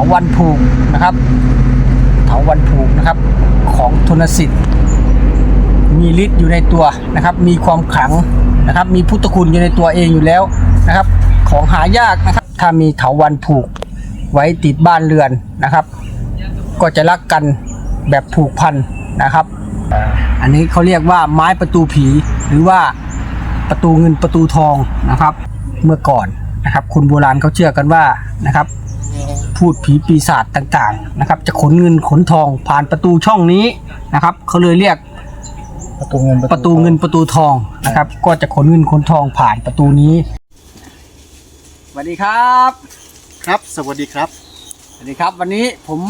ถาวันผูกนะครับเถาวันผูกนะครับของทนสิทธิ์ มีฤทธิ์อยู่ในตัวนะครับ มีความขลังนะครับ มีพุทธคุณอยู่ในตัวเองอยู่แล้วนะครับ ของหายากนะครับ ถ้ามีเถาวันผูกไว้ติดบ้านเรือนนะครับ ก็จะรักกันแบบผูกพันนะครับ อันนี้เขาเรียกว่าไม้ประตูผีหรือว่าประตูเงินประตูทองนะครับ เมื่อก่อนนะครับ คนโบราณเขาเชื่อกันว่านะครับ พูดผีปีศาจต่างๆนะครับ จะขนเงินขนทองผ่านประตูช่องนี้นะครับเขาเลยเรียกประตูเงินประตูเงินประตูทองนะครับ ก็จะขนเงินขนทองผ่านประตูนี้สวัสดีครับ ครับ สวัสดีครับสวัสดีครับ วันนี้ผม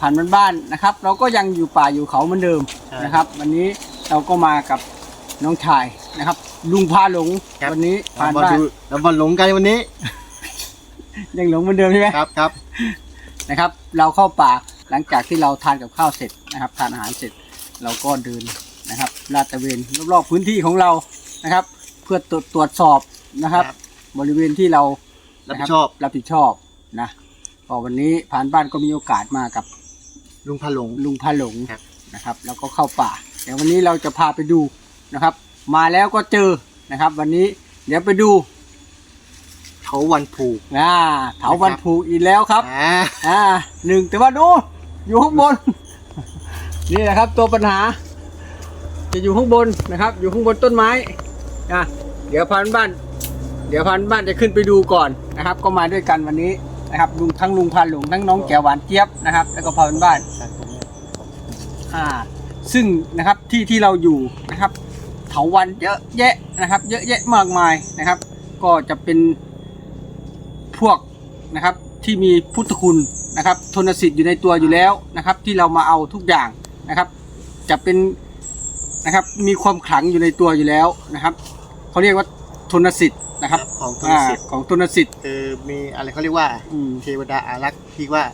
ผ่านบ้านๆนะครับ เราก็ยังอยู่ป่าอยู่เขาเหมือนเดิมใช่นะครับ วันนี้เราก็มากับน้องชายนะครับ ลุงพาหลงครับวันนี้ผ่านเรามาบ้านดูเรามาหลงกันวันนี้ ยังหลงเหมือนเดิมใช่ไหมครับครับนะครับ เราเข้าป่าหลังจากที่เราทานกับข้าวเสร็จนะครับทานอาหารเสร็จเราก็เดินนะครับลาดตระเวนรอบๆพื้นที่ของเรานะครับ เพื่อตรวจตรวจสอบนะครับ บริเวณที่เรารับผิดชอบรับผิดชอบนะก็วันนี้ผ่านบ้านก็มีโอกาสมากับลุงพาหลงลุงพาหลงครับนะครับ แล้วก็เข้าป่าเดี๋ยววันนี้เราจะพาไปดูนะครับ มาแล้วก็เจอนะครับ วันนี้เดี๋ยวไปดูเถาวันผูกนะเถาวันผูกอีกแล้วครับอ่าอ่าหนึ่งแต่ว่าดูอยู่ข้างบน นี่แหละครับตัวปัญหา จะอยู่ข้างบนนะครับ อยู่ข้างบนต้นไม้นะเดี๋ยวพันบ้าน เดี๋ยวพันบ้านจะขึ้นไปดูก่อนนะครับ ก็มาด้วยกันวันนี้นะครับลุงทั้งลุงพันหลงทั้งน้องแก้วหวานเจี๊ยบนะครับ แล้วก็พันบ้านอ่าซึ่งนะครับที่ที่เราอยู่นะครับเถาวันเยอะแยะนะครับ เยอะแยะมากมายนะครับ ก็จะเป็น พวกนะครับที่มีพุทธคุณนะครับทนสิทธิ์อยู่ในตัวอยู่แล้วนะครับ ที่เรามาเอาทุกอย่างนะครับ จะเป็นนะครับมีความขลังอยู่ในตัวอยู่แล้วนะครับเขาเรียกว่าทนสิทธิ์นะครับของตุลอ่าสิทธิ์ของทนสิทธิ์คือมีอะไรเขาเรียกว่าอืมเทวดาอารักษ์ที่ว่า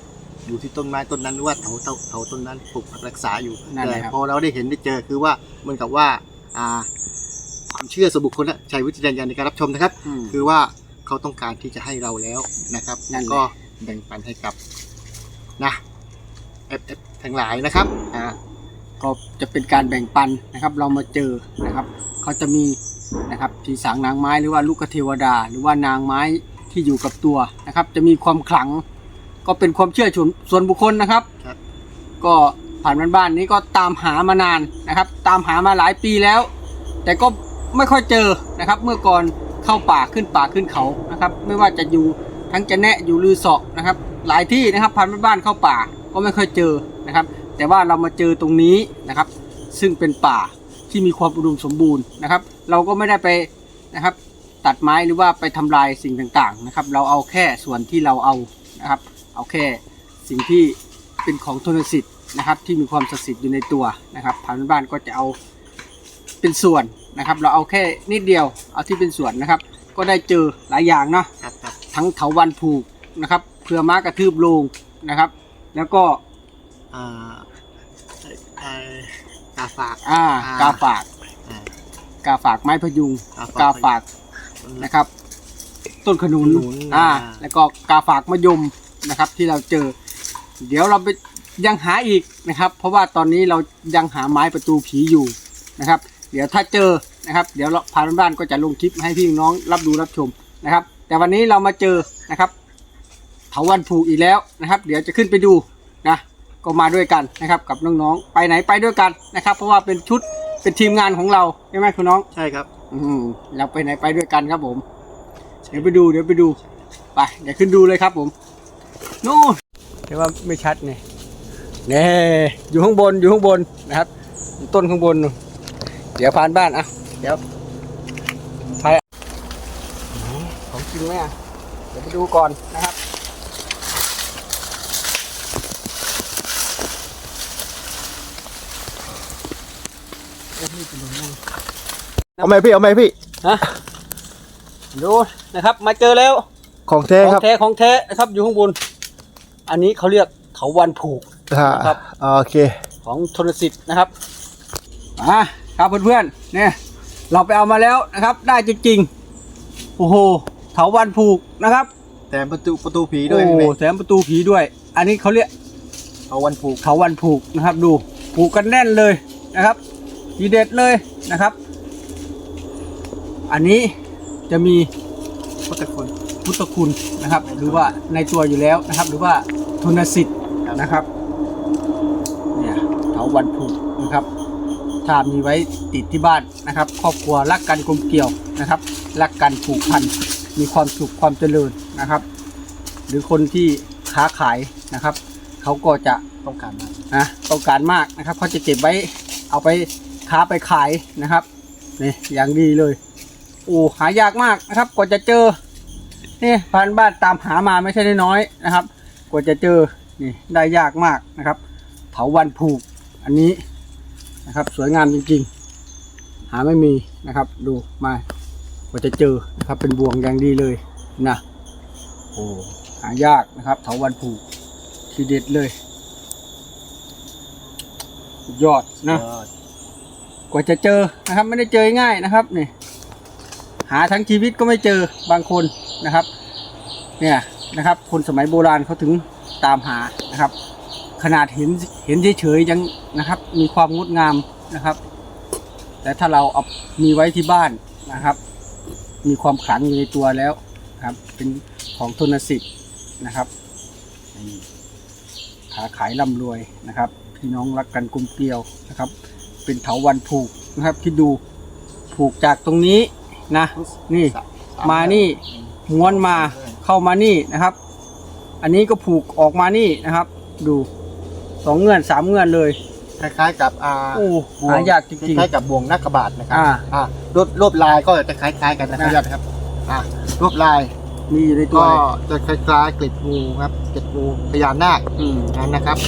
อยู่ที่ต้นไม้ต้นนั้นหรือว่าเถาเถาเถาต้นนั้นปกปักรักษาอยู่นั่นแหละครับแต่พอเราได้เห็นได้เจอคือว่าเหมือนกับว่าอ่าความเชื่อส่วนบุคคลนะใช้วิจารณญาณในการรับชมนะครับอืมคือว่า เขาต้องการที่จะให้เราแล้วนะครับนั่แล้วนแหละก็แบ่งปันให้กับนะเอฟเอฟทั้งหลายนะครับอ่าก็จะเป็นการแบ่งปันนะครับ เรามาเจอนะครับเขาจะมีนะครับผีสางนางไม้หรือว่าลูกเทวดา หรือว่านางไม้ที่อยู่กับตัวนะครับ จะมีความขลัง ก็เป็นความเชื่อส่วนส่วนบุคคลนะครับครับก็ผ่านบ้านบ้านๆนี้ก็ตามหามานานนะครับ ตามหามาหลายปีแล้ว แต่ก็ไม่ค่อยเจอนะครับ เมื่อก่อน เข้าป่าขึ้นป่าขึ้นเขานะครับ ไม่ว่าจะอยู่ทั้งจะแนะอยู่ลือเสาะนะครับ หลายที่นะครับผ่านบ้านบ้านเข้าป่าก็ไม่ค่อยเจอนะครับ แต่ว่าเรามาเจอตรงนี้นะครับ ซึ่งเป็นป่าที่มีความอุดมสมบูรณ์นะครับ เราก็ไม่ได้ไปนะครับ ตัดไม้หรือว่าไปทำลายสิ่งต่างๆนะครับ เราเอาแค่ส่วนที่เราเอานะครับ เอาแค่สิ่งที่เป็นของทนสิทธิ์นะครับ ที่มีความศักดิ์สิทธิ์อยู่ในตัวนะครับผ่านบ้านก็จะเอาเป็นส่วน นะครับ เราเอาแค่นิดเดียวเอาที่เป็นส่วนนะครับ ก็ได้เจอหลายอย่างเนาะครับครับทั้งเถาวันผูกนะครับเพื่อม้ากระทืบโลงนะครับ แล้วก็อ่าไอ้ไอ้กาฝาก อ่าอ่ากาฝาก อ่า กาฝากไม้พยุง กาฝากกาฝากนะครับต้นขนุนขนุนอ่าอ่า แล้วก็กาฝากมะยมนะครับที่เราเจอ เดี๋ยวเราไปยังหาอีกนะครับ เพราะว่าตอนนี้เรายังหาไม้ประตูผีอยู่นะครับ เดี๋ยวถ้าเจอนะครับ เดี๋ยวเราพาบ้านๆก็จะลงคลิปให้พี่น้องรับดูรับชมนะครับ แต่วันนี้เรามาเจอนะครับเถาวันผูกอีกแล้วนะครับ เดี๋ยวจะขึ้นไปดูนะก็มาด้วยกันนะครับ กับน้องๆไปไหนไปด้วยกันนะครับ เพราะว่าเป็นชุดเป็นทีมงานของเราใช่ไหมคุณน้องใช่ครับ อืมเราไปไหนไปด้วยกันครับผม เดี๋ยวไปดูเดี๋ยวไปดูไปเดี๋ยวขึ้นดูเลยครับผมนู่นเดี๋ยวว่าไม่ชัดเนี่ยนี่อยู่ข้างบนอยู่ข้างบนนะครับอยู่ต้นข้างบนนู่น เดี๋ยวผ่านบ้านอะ เดี๋ยวใช่ของจริงไหมอะ เดี๋ยวไปดูก่อนนะครับ เอาไหมพี่ เอาไหมพี่ ฮะ ดูนะครับ มาเจอแล้ว ของแท้ของครับแท้ของแท้นะครับอยู่ข้างบน อันนี้เขาเรียกเถาวันผูก อ่าครับ โอเค ของทนสิทธิ์นะครับ อ่า ครับเพื่อนๆเนี่ยเราไปเอามาแล้วนะครับ ได้จริงๆโอ้โหเถาวันผูกนะครับแต่ประตูประตูผีด้วยโอ้พี่แถมประตูผีด้วย อันนี้เขาเรียก เอาวันผูก เขาวันผูกนะครับดูผูกกันแน่นเลยนะครับทีเด็ดเลยนะครับ อันนี้จะมีพุทธคุณ พุทธคุณนะครับ หรือว่าในตัวอยู่แล้วนะครับ หรือว่าทุนสิทธิ์นะครับเนี่ยเถาวันผูกนะครับ ถ้ามีไว้ติดที่บ้านนะครับ ครอบครัวรักกันกลมเกี่ยวนะครับ รักกันผูกพัน มีความสุขความเจริญนะครับ หรือคนที่ค้าขายนะครับ เขาก็จะต้องการมากนะต้องการมากนะครับเขาจะเก็บไว้เอาไปค้าไปขายนะครับนี่อย่างดีเลยโอ้หายากมากนะครับ กว่าจะเจอนี่พันบ้านตามหามาไม่ใช่น้อยๆนะครับ กว่าจะเจอนี่ได้ยากมากนะครับ เถาวันผูกอันนี้ นะครับ สวยงามจริงๆ หาไม่มีนะครับ ดูมากว่าจะเจอนะครับเป็นบวงอย่างดีเลยนะโอ้หายากนะครับเถาวันผูกทีเด็ดเลยสุดยอดนะกว่าจะเจอนะครับ ไม่ได้เจอง่ายนะครับนี่หาทั้งชีวิตก็ไม่เจอบางคนนะครับ เนี่ยนะครับ คนสมัยโบราณเขาถึงตามหานะครับ ขนาดเห็นเห็นเฉยๆยังนะครับ มีความงดงามนะครับ แต่ถ้าเราเอามีไว้ที่บ้านนะครับ มีความขลังอยู่ในตัวแล้วครับ เป็นของทุนสิทธิ์นะครับนี่ค้าขายร่ำรวยนะครับ พี่น้องรักกันกลมเกลียวนะครับ เป็นเถาวันผูกนะครับ คิดดูผูกจากตรงนี้นะ นี่มานี่ม้วนมาเข้ามานี่นะครับ อันนี้ก็ผูกออกมานี่นะครับ ดู สองเงื่อนสามเงื่อนเลย คล้ายๆกับอ่าโอ้บ่วงหายากจริง คล้ายๆกับบ่วงนักกระบาดนะครัอ่า อ่ารวดรวดลายก็จะคล้าย ๆ กันนะครับนะยอดครับอ่ารวดลายๆ มีอยู่ในตัวก็เลยจะคล้ายๆเกล็ดงูครับเกล็ดงูพญานาคอืมนั้นนะครับ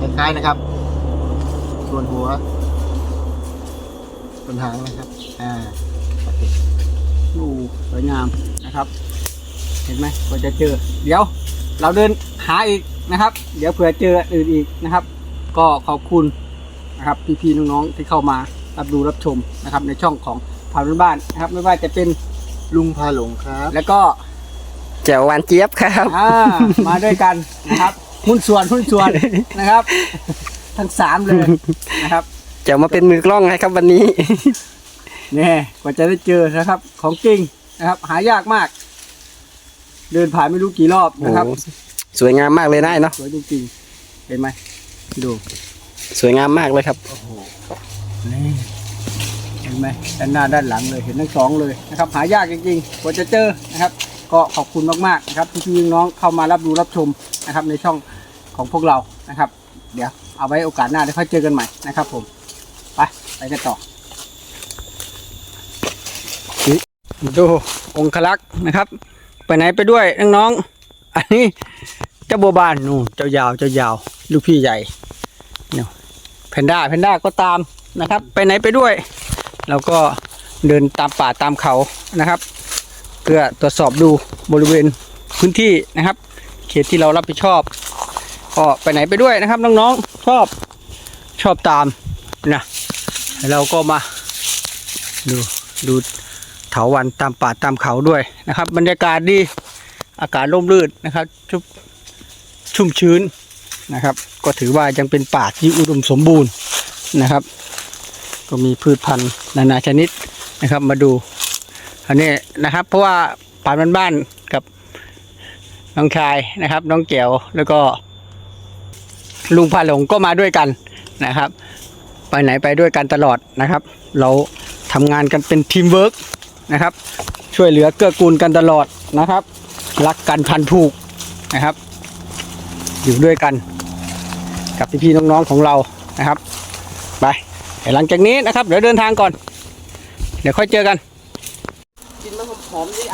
คล้ายๆนะครับ ส่วนหัว ส่วนหางนะครับอ่าโอเคโอ้สวยงามนะครับ เห็นไหมกว่าจะเจอ เดี๋ยว เราเดิน หาอีกนะครับ เดี๋ยวเผื่อเจออื่นอีกนะครับ ก็ขอบคุณนะครับพี่ๆน้องๆที่เข้ามารับดูรับชมนะครับ ในช่องของผ่านบ้านๆนะครับ ไม่ว่าจะเป็นลุงพาหลงครับ แล้วก็แจ๋วหวานเจี๊ยบครับอ่ามาด้วยกันนะครับหุ้นส่วนหุ้นส่วนนะครับ ทั้งสามเลยนะครับแจ๋วมาเป็นมือกล้องให้ครับวันนี้เนี่ยกว่าจะได้เจอนะครับ ของจริงนะครับ หายากมาก เดินผ่านไม่รู้กี่รอบโอ้นะครับ สวยงามมากเลยนะไอ้เนาะสวยจริงๆเห็นไหมดูสวยงามมากเลยครับนี่เห็นไหมด้านหน้าด้านหลังเลยเห็นทั้งสองเลยนะครับหายากจริงๆกว่าจะเจอนะครับ ก็ขอบคุณมากๆนะครับที่พี่น้องเข้ามารับดูรับชมนะครับ ในช่องของพวกเรานะครับ เดี๋ยวเอาไว้โอกาสหน้าเดี๋ยวค่อยเจอกันใหม่นะครับ ผมไปไปกันต่อดูองคลักษ์นะครับ ไปไหนไปด้วยน้องๆอันนี้ เจ้าบัวบานนู่นเจ้ายาวเจ้ายาว ลูกพี่ใหญ่เนี่ยแพนด้าแพนด้าก็ตามนะครับ ไปไหนไปด้วย เราก็เดินตามป่าตามเขานะครับ เพื่อตรวจสอบดูบริเวณพื้นที่นะครับ เขตที่เรารับผิดชอบก็ไปไหนไปด้วยนะครับน้องๆชอบชอบตามนะเราก็มาดูดูเถาวันตามป่าตามเขาด้วยนะครับ บรรยากาศดีอากาศร่มรื่นนะครับชุบ ชุ่มชื้นนะครับ ก็ถือว่ายังเป็นป่าที่อุดมสมบูรณ์นะครับ ก็มีพืชพันธุ์นานาชนิดนะครับมาดูอันนี้นะครับ เพราะว่าป่านบ้านๆกับน้องชายนะครับ น้องเก๋วแล้วก็ลุงพาหลงก็มาด้วยกันนะครับ ไปไหนไปด้วยกันตลอดนะครับ เราทำงานกันเป็นทีมเวิร์กนะครับ ช่วยเหลือเกื้อกูลกันตลอดนะครับ รักกันพันผูกนะครับ อยู่ด้วยกัน กับพี่ๆน้องๆของเรานะครับ ไปแต่หลังจากนี้นะครับ เดี๋ยวเดินทางก่อน เดี๋ยวค่อยเจอกัน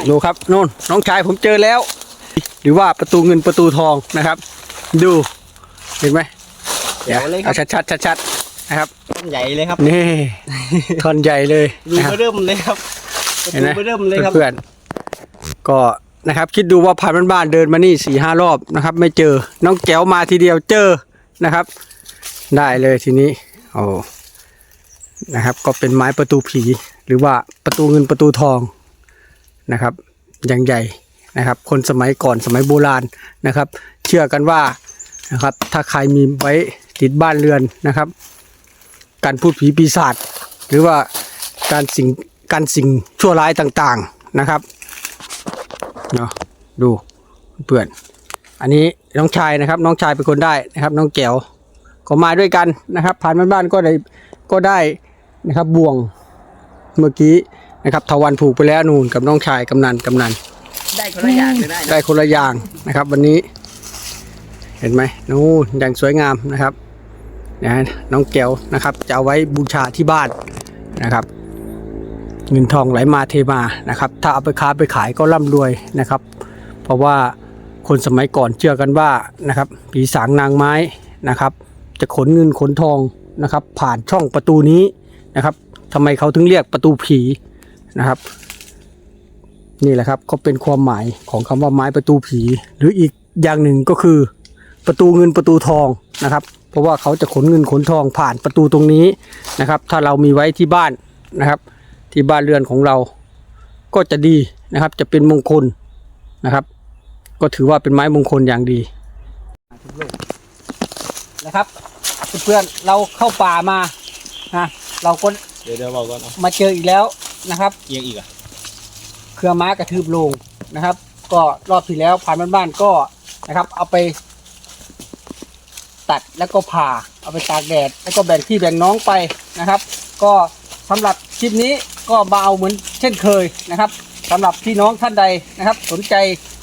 ดูครับโน่นน้องชายผมเจอแล้ว หรือว่าประตูเงินประตูทองนะครับ ดูเห็นไหมเดี๋ยวเลยครัเอาบชัดๆชัดๆนะครับต้นใหญ่เลยครับนี่ท่อนใหญ่เลยดูนะครับเริ่มเลยครับเห็นไหมดูเริ่มเลยครับเพื่อนๆก็ นะครับ คิดดูว่าผ่านบ้านๆเดินมานี่สี่ห้ารอบนะครับ ไม่เจอน้องแก้วมาทีเดียวเจอนะครับ ได้เลยทีนี้โอ้นะครับ ก็เป็นไม้ประตูผี หรือว่าประตูเงินประตูทองนะครับอย่างใหญ่นะครับ คนสมัยก่อนสมัยโบราณนะครับ เชื่อกันว่านะครับ ถ้าใครมีไว้ติดบ้านเรือนนะครับ การพูดผีปีศาจหรือว่าการสิ่งการสิ่งชั่วร้ายต่างๆนะครับ เนาะดูเพื่อนอันนี้น้องชายนะครับ น้องชายเป็นคนได้นะครับ น้องแก้วก็มาด้วยกันนะครับ ผ่านบ้านๆก็ได้ก็ได้นะครับบ่วงเมื่อกี้นะครับทวันผูกไปแล้วนู่นกับน้องชายกำนันกำนันได้คนละอย่างเลยได้ได้คนละอย่างนะครับ วันนี้ เห็นไหมนู่นอย่างสวยงามนะครับนะน้องแก้วนะครับ จะเอาไว้บูชาที่บ้านนะครับ เงินทองไหลมาเทมานะครับ ถ้าเอาไปค้าไปขายก็ร่ำรวยนะครับ เพราะว่าคนสมัยก่อนเชื่อกันว่านะครับผีสางนางไม้นะครับ จะขนเงินขนทองนะครับ ผ่านช่องประตูนี้นะครับทำไมเขาถึงเรียกประตูผีนะครับ นี่แหละครับก็เป็นความหมายของคำว่าไม้ประตูผี หรืออีกอย่างหนึ่งก็คือ ประตูเงินประตูทองนะครับ เพราะว่าเขาจะขนเงินขนทองผ่านประตูตรงนี้นะครับ ถ้าเรามีไว้ที่บ้านนะครับ ที่บ้านเรือนของเราก็จะดีนะครับ จะเป็นมงคลนะครับ ก็ถือว่าเป็นไม้มงคลอย่างดีนะครับเพื่อนๆเราเข้าป่ามานะเราก็เดี๋ยวเดี๋ยวบอกก่อนเอามาเจออีกแล้วนะครับเอียงอีกอะเครือม้ากระทืบโลงนะครับ ก็รอบที่แล้วผ่านบ้านๆก็นะครับ เอาไป ตัดแล้วก็ผ่าเอาไปตากแดด แล้วก็แบ่งพี่แบ่งน้องไปนะครับ ก็สำหรับคลิปนี้ ก็มาเอาเหมือนเช่นเคยนะครับสำหรับพี่น้องท่านใดนะครับ สนใจ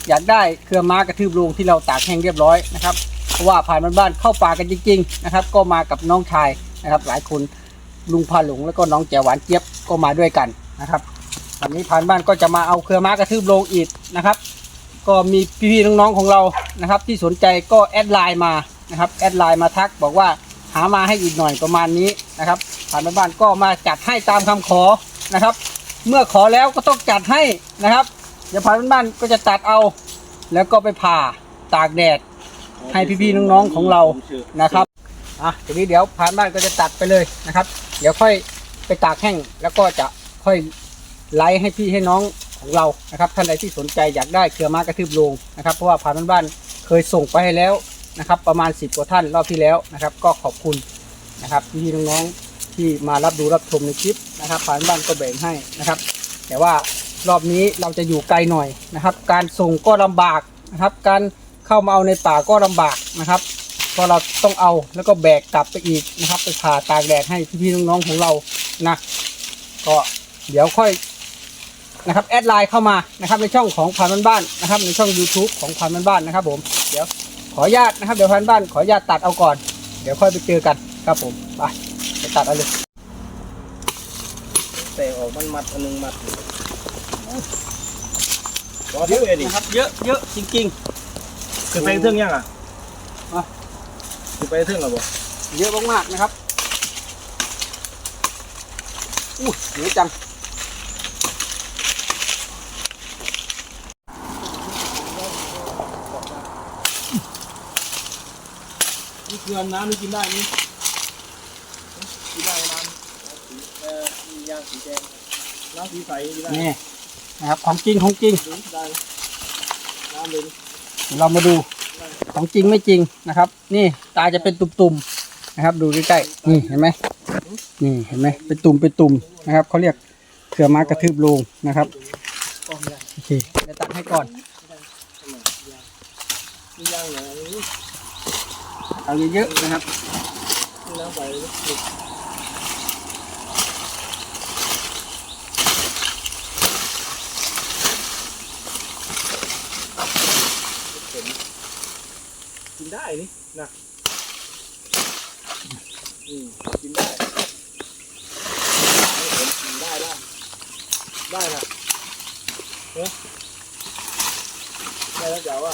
อยากได้เครือม้ากระทืบโลงที่เราตากแห้งเรียบร้อยนะครับเพราะว่าผ่านบ้านๆเข้าป่ากันจริงๆนะครับ ก็มากับน้องชายนะครับ หลายคนลุงพาหลงแล้วก็น้องแจวหวานเจี๊ยบก็มาด้วยกันนะครับวันนี้ผ่านบ้านก็จะมาเอาเครือม้ากระทืบโลงอีกนะครับ ก็มีพี่ๆน้องๆของเรานะครับ ที่สนใจก็แอดไลน์มานะครับแอดไลน์มาทักบอกว่าหามาให้อีกหน่อยประมาณนี้นะครับผ่านบ้านก็มาจัดให้ตามคำขอ นะครับ เมื่อขอแล้วก็ต้องจัดให้นะครับเดี๋ยวผ่านบ้านก็จะตัดเอา แล้วก็ไปผ่าตากแดดให้พี่ๆน้องๆของเรานะครับอะทีนี้เดี๋ยวผ่านบ้านก็จะตัดไปเลยนะครับ เดี๋ยวค่อยไปตากแห้งแล้วก็จะค่อยไลฟ์ให้พี่ให้น้องของเรานะครับท่านใดที่สนใจอยากได้เครือม้ากระทืบลงนะครับ เพราะว่าผ่านบ้านเคยส่งไปให้แล้วนะครับ ประมาณ 10กว่าท่านรอบที่แล้วนะครับ ก็ขอบคุณนะครับพี่ๆน้องๆ ที่มารับดูรับชมในคลิปนะครับผ่านบ้านก็แบ่งให้นะครับ แต่ว่ารอบนี้เราจะอยู่ไกลหน่อยนะครับ การส่งก็ลำบากนะครับ การเข้ามาเอาในป่าก็ลำบากนะครับเพราะเราต้องเอาแล้วก็แบกกลับไปอีกนะครับ ไปผ่าตากแดดให้พี่ๆน้องๆของเรานะก็เดี๋ยวค่อยนะครับแอดไลน์เข้ามานะครับในช่องของผ่านบ้านๆนะครับ ในช่อง YouTube ของผ่านบ้านๆนะครับ ผมเดี๋ยวขออนุญาตนะครับเดี๋ยวผ่านบ้านขออนุญาตตัดเอาก่อน เดี๋ยวค่อยไปเจอกันครับผมไป ไปตัดเอาเลยแต่ออกมันมัดอันหนึงมัดรอเยอะเลยดินะครับเยอะเยอะจริงคือไปเทื่องยังอะอะคือไปเทื่องหรอบ่ๆเยอะมากๆนะครับอู้เหนียวจังนี่คือน้ำนี่กินได้นี่กินได้น้ำเอ่อมียางสีแดง น้ำสีใสกินได้นี่นะครับ ของจริงของจริงดูได้น้ำเลยเดี๋ยวเรามาดูของจริงไม่จริงนะครับ นี่ตาจะเป็นตุ่มๆนะครับ ดูใกล้ๆนี่เห็นไหมนี่เห็นไหมเป็นตุ่มเป็นตุ่มนะครับเขาเรียกเครือม้ากระทืบโลงนะครับโอเคเดี๋ยวตัดให้ก่อนมียางเหนือนี่เอาเยอะๆนะครับ มีน้ำใสกิน ได้นี่นะอืมกินได้กินได้ได้ได้นะเฮ้ยได้แล้วจ๋าว่า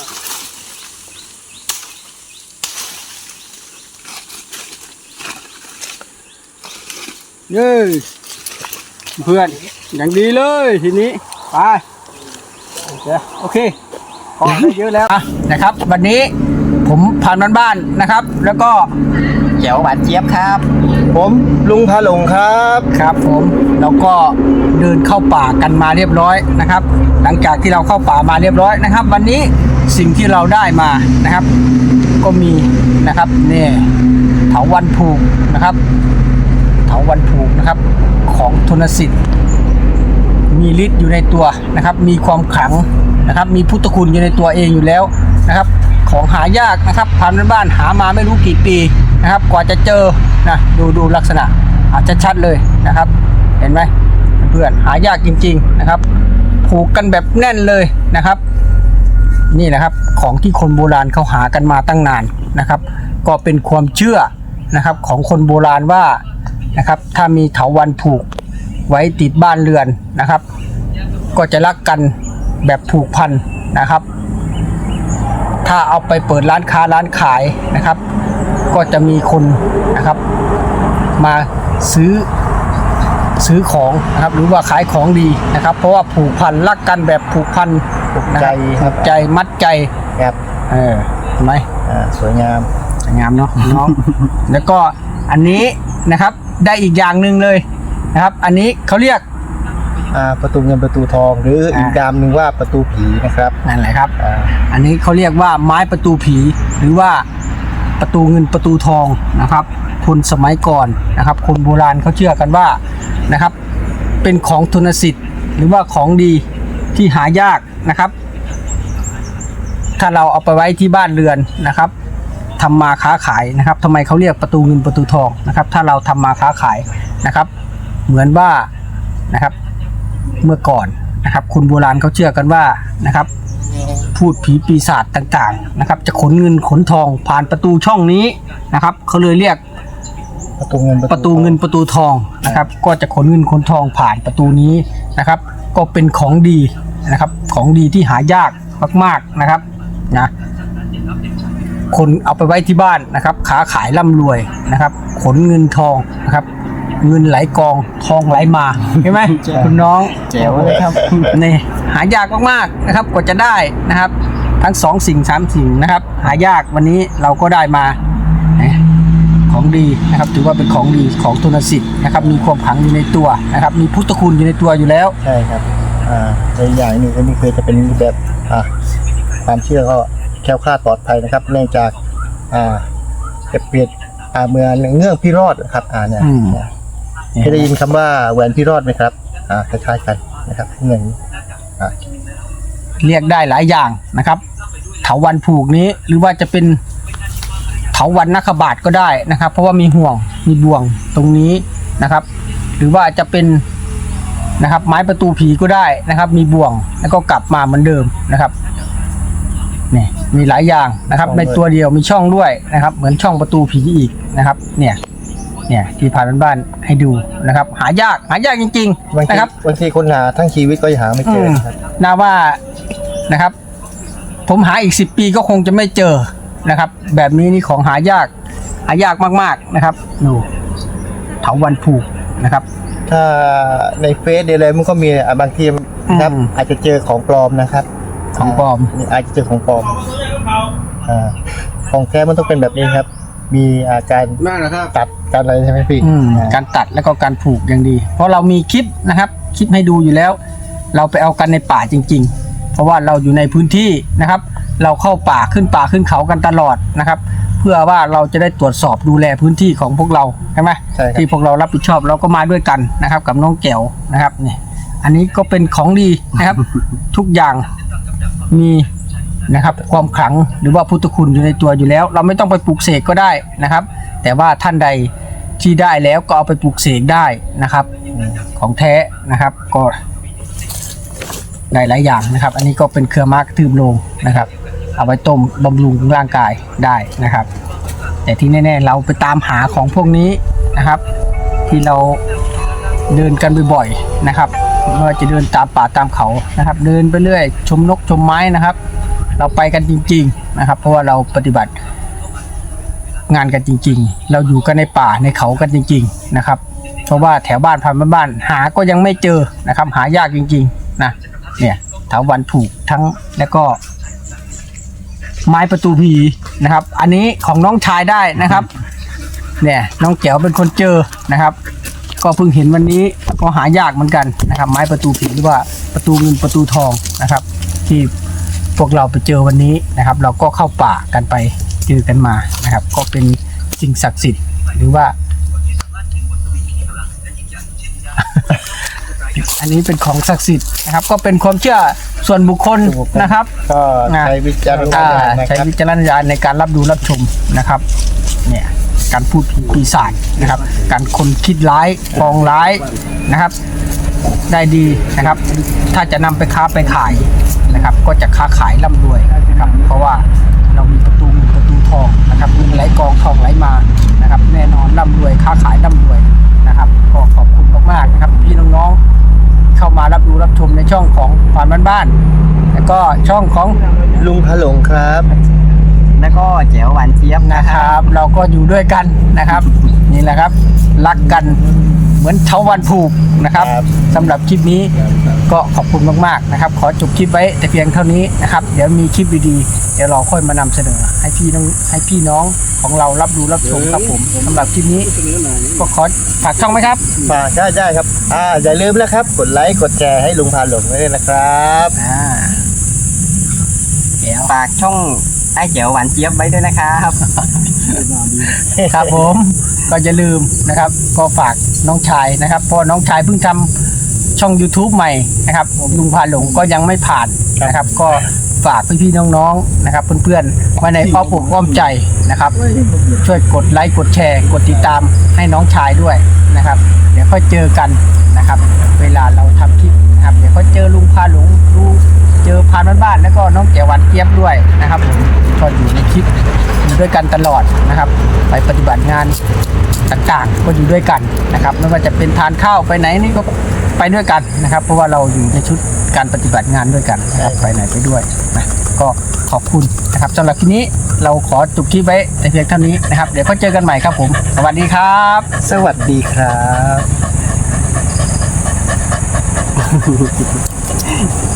เย้เพื่อนอย่างดีเลยทีนี้ไปเดี๋ยวโอเคพอได้เยอะแล้วนะครับ วันนี้ ผมผ่านบ้านๆนะครับ แล้วก็แจ๋วหวานเจี๊ยบครับ ผมลุงพาหลงครับครับผมเราก็เดินเข้าป่ากันมาเรียบร้อยนะครับ หลังจากที่เราเข้าป่ามาเรียบร้อยนะครับ วันนี้สิ่งที่เราได้มานะครับ ก็มีนะครับนี่เถาวันผูกนะครับเถาวันผูกนะครับของธนสิทธิ์ มีฤทธิ์อยู่ในตัวนะครับ มีความขลังนะครับ มีพุทธคุณอยู่ในตัวเองอยู่แล้วนะครับ ของหายากนะครับพันบ้านหามาไม่รู้กี่ปีนะครับ กว่าจะเจอนะดูดูลักษณะอาจจะชัดเลยนะครับ เห็นไหมเพื่อนหายากจริง ๆนะครับ ผูกกันแบบแน่นเลยนะครับ นี่นะครับของที่คนโบราณเขาหากันมาตั้งนานนะครับ ก็เป็นความเชื่อนะครับของคนโบราณว่านะครับ ถ้ามีเถาวันผูกไว้ติดบ้านเรือนนะครับ ก็จะรักกันแบบผูกพันนะครับ ถ้าเอาไปเปิดร้านค้าร้านขายนะครับ ก็จะมีคนนะครับ มาซื้อซื้อของนะครับหรือว่าขายของดีนะครับ เพราะว่าผูกพันรักกันแบบผูกพันผูกนะใจครับคผูรับกใจมัดใจครับเออเห็นไหมอ่าสวยงามสวยงามเนาะน้องแล้วก็อันนี้นะครับได้อีกอย่างหนึ่งเลยนะครับ อันนี้เขาเรียก อ่าประตูเงินประตูทอง หรืออีกอ่าดามหนึ่งว่าประตูผีนะครับนั่นแหละครับ อ่าอันนี้เขาเรียกว่าไม้ประตูผี หรือว่าประตูเงินประตูทองนะครับ คนสมัยก่อนนะครับ คนโบราณเขาเชื่อกันว่านะครับ เป็นของทุนสิทธิ์ หรือว่าของดีที่หายากนะครับ ถ้าเราเอาไปไว้ที่บ้านเรือนนะครับทำมาค้าขายนะครับทำไมเขาเรียกประตูเงินประตูทองนะครับ ถ้าเราทำมาค้าขายนะครับ เหมือนว่านะครับ เมื่อก่อนนะครับ คนโบราณเขาเชื่อกันว่านะครับ พูดผีปีศาจต่างๆนะครับ จะขนเงินขนทองผ่านประตูช่องนี้นะครับเขาเลยเรียกประตูเงินประตูเงินประตูทองนะครับ ก็จะขนเงินขนทองผ่านประตูนี้นะครับ ก็เป็นของดีนะครับ ของดีที่หายากมากๆนะครับนะคนเอาไปไว้ที่บ้านนะครับค้าขายร่ำรวยนะครับ ขนเงินทองนะครับ เงินไหลกองทองไหลมาใช่ไหมคุณน้องแจ๋วเลยครับนี่หายากมากๆนะครับกว่าจะได้นะครับ ทั้งสองสิ่งสามสิ่งนะครับ หายากวันนี้เราก็ได้มานะของดีนะครับถือว่าเป็นของดีของทุนสิทธิ์นะครับมีความขลังอยู่ในตัวนะครับ มีพุทธคุณอยู่ในตัวอยู่แล้ว ใช่ครับอ่าในอย่างหนึ่งก็นี่คือจะเป็นแบบอ่าความเชื่อก็แคล้วคลาดปลอดภัยนะครับ เนื่องจากอ่าจะเปรียบอ่าเมืองเงื่องพี่รอดนะครับอ่าเนี่ยอืม เนี่ยเคยได้ยินคำว่าแหวนพี่รอดไหมครับ อ่าคล้ายๆกันนะครับเงื่อนนี้อ่าเรียกได้หลายอย่างนะครับ เถาวันผูกนี้หรือว่าจะเป็นเถาวันนักขบาทก็ได้นะครับ เพราะว่ามีห่วงมีบ่วงตรงนี้นะครับ หรือว่าจะเป็นนะครับ ไม้ประตูผีก็ได้นะครับ มีบ่วงแล้วก็กลับมาเหมือนเดิมนะครับนี่มีหลายอย่างนะครับ ในตัวเดียวมีช่องด้วยนะครับ เหมือนช่องประตูผีอีกนะครับ เนี่ย เนี่ยที่ผ่านบ้านๆให้ดูนะครับ หายากหายากจริงบางๆทีนะครับบางทีคนหาทั้งชีวิตก็ยังหาไม่เจอนะครับน่าว่านะครับ ผมหาอีกสิบปีก็คงจะไม่เจอนะครับ แบบนี้นี่ของหายากหายากมากๆนะครับดูเถาวันผูกนะครับ ถ้าในเฟซในอะไรมันก็มีอะบางทีนะครับ อืม อาจจะเจอของปลอมนะครับของปลอมาอาจจะเจอของปลอมอ่าของแท้มันต้องเป็นแบบนี้ครับ มีอาการมากนะครับ ตัดการอะไรใช่ไหมพี่อืมอ่า การตัดแล้วก็การผูกอย่างดี เพราะเรามีคลิปนะครับคลิปให้ดูอยู่แล้ว เราไปเอากันในป่าจริง ๆ เพราะว่าเราอยู่ในพื้นที่นะครับ เราเข้าป่าขึ้นป่าขึ้นเขากันตลอดนะครับ เพื่อว่าเราจะได้ตรวจสอบดูแลพื้นที่ของพวกเราใช่ไหมใช่ครับ ที่พวกเรารับผิดชอบเราก็มาด้วยกันนะครับ กับน้องแก้วนะครับนี่อันนี้ก็เป็นของดีนะครับ ทุกอย่างมี นะครับ ความขลังหรือว่าพุทธคุณอยู่ในตัวอยู่แล้ว เราไม่ต้องไปปลูกเสกก็ได้นะครับ แต่ว่าท่านใดที่ได้แล้วก็เอาไปปลูกเสกได้นะครับ ของแท้นะครับก็ได้หลายอย่างนะครับ อันนี้ก็เป็นเครือมาร์กทืบโลงนะครับ เอาไปต้มบำรุงร่างกายได้นะครับ แต่ที่แน่ๆเราไปตามหาของพวกนี้นะครับ ที่เราเดินกันบ่อยๆนะครับไม่ว่าจะเดินตามป่าตามเขานะครับ เดินไปเรื่อย ชมนกชมไม้นะครับ เราไปกันจริง ๆนะครับ เพราะว่าเราปฏิบัติงานกันจริง ๆ เราอยู่กันในป่าในเขากันจริง ๆนะครับ เพราะว่าแถวบ้านพันบ้านหาก็ยังไม่เจอนะครับ หายากจริงๆนะเนี่ยถาวันผูกทั้งแล้วก็ ไม้ประตูผีนะครับ อันนี้ของน้องชายได้นะครับ เนี่ยน้องแจ๋วเป็นคนเจอนะครับ ก็เพิ่งเห็นวันนี้ก็หายากเหมือนกันนะครับ ไม้ประตูผีหรือว่าประตูเงินประตูทองนะครับ ที่ พวกเราไปเจอวันนี้นะครับ เราก็เข้าป่ากันไปเจอกันมานะครับ ก็เป็นสิ่งศักดิ์สิทธิ์หรือว่า อันนี้เป็นของศักดิ์สิทธิ์นะครับ ก็เป็นความเชื่อส่วนบุคคลนะครับ ก็ใช้วิจารณญาณนะใช้ครับวิจารณญาณในการรับดูรับชมนะครับ เนี่ยการพูดผีปีศาจนะครับ การคนคิดร้ายปองร้ายนะครับ ได้ดีนะครับ ถ้าจะนำไปค้าไปขายนะครับ ก็จะค้าขายร่ำรวยนะครับ เพราะว่าเรามีประตูเงินประตูทองนะครับเงินไหลกองทองไหลมานะครับ แน่นอนร่ำรวยค้าขายร่ำรวยนะครับก็ขอบคุณมากๆนะครับพี่น้องๆเข้ามารับดูรับชมในช่องของผ่านบ้านๆแล้วก็ช่องของลุงพะหลงครับ แล้วก็แจ๋วหวานเจี๊ยบนะนะคครับ รับ เราก็อยู่ด้วยกันนะครับ นี่แหละครับ รักกันเหมือนเทาวันผูกนะครับครับ สำหรับคลิปนี้ก็ขอบคุณมากๆนะครับ ขอจบคลิปไว้แต่เพียงเท่านี้นะครับ เดี๋ยวมีคลิปดีๆเดี๋ยวเราค่อยมานำเสนอ ให้พี่น้องให้พี่น้องของเรารับดูรับชมครับผมสำหรับคลิปนี้ก็ขอฝากช่องไหมครับฝากได้ได้ครับ อ่าอย่าลืมนะครับ กดไลค์กดแชร์ให้ลุงพาหลงด้วยนะครับ อ่าเดี๋ยว ฝากช่อง ไอ้แจ๋วหวานเจี๊ยบไว้ด้วยนะครับ ครับผมก็อย่าลืมนะครับ ก็ฝากน้องชายนะครับเพราะน้องชายเพิ่งทำช่อง YouTube ใหม่นะครับลุงพาหลงก็ยังไม่ผ่านนะครับ ก็ฝากพี่ๆน้องๆนะครับ เพื่อนๆไว้ในอ้อมอกอ้อมใจนะครับ ช่วยกดไลค์กดแชร์ กดติดตามให้น้องชายด้วยนะครับ เดี๋ยวค่อยเจอกันนะครับ เวลาเราทำคลิปนะครับ เดี๋ยวค่อยเจอลุงพาหลงลุง เจอพานบ้านๆแล้วก็น้องแก้ววันเจี๊ยบด้วยนะครับผมก็อยู่ในคลิปอยู่ด้วยกันตลอดนะครับ ไปปฏิบัติงานต่างๆ ก็อยู่ด้วยกันนะครับ ไม่ว่าจะเป็นทานข้าวไปไหนนี่ก็ไปด้วยกันนะครับ เพราะว่าเราอยู่ในชุดการปฏิบัติงานด้วยกันนะครับไปไหนไปด้วยนะก็ขอบคุณนะครับสำหรับทีนี้เราขอจบคลิปไว้แต่เพียงเท่านี้นะครับ เดี๋ยวก็เจอกันใหม่ครับผม สวัสดีครับ สวัสดีครับ